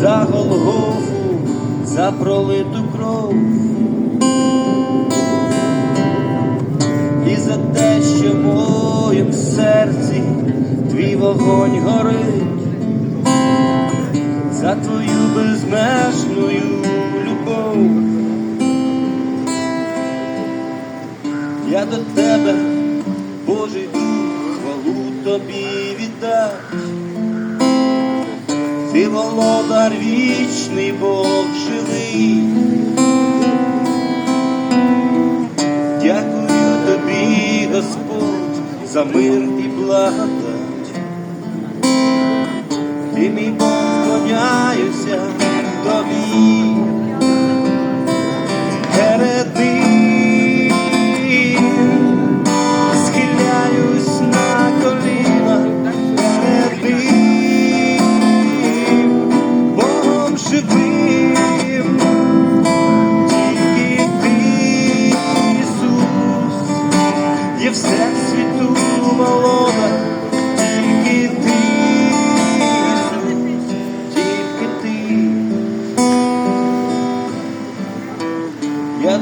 за Голгофу, за пролиту кров і за те, що в моєму серці твій вогонь горить, за твою безмежну любов. Я до тебе, Божий дух, хвалу тобі віддав. Володар вічний Бог живий. Дякую тобі, Господь, за мир і благодать. Ти мій Бог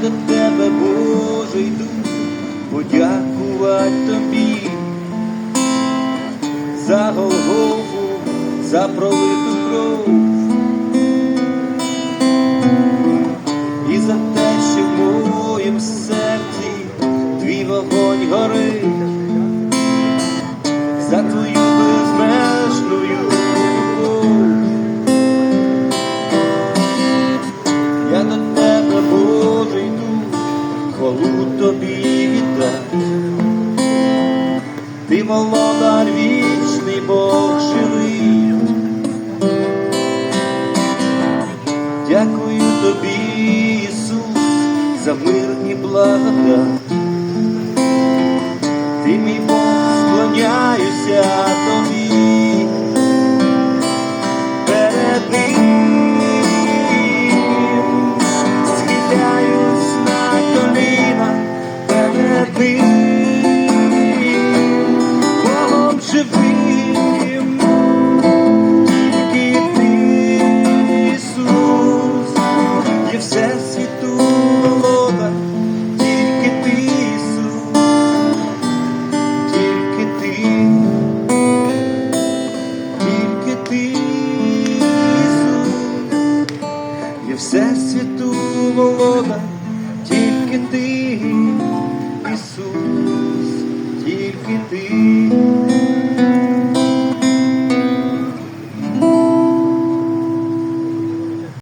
до тебе, Боже, йду, подякувати тобі. За Голгофу, за пролиту кров. І за те, що в моїм серці твій вогонь горить, тобі, Ісус, за мир і благодать. Ти мій Бог, склоняюся тобі. Перед ним схиляюсь на коліна перед ним, володар, тільки ти.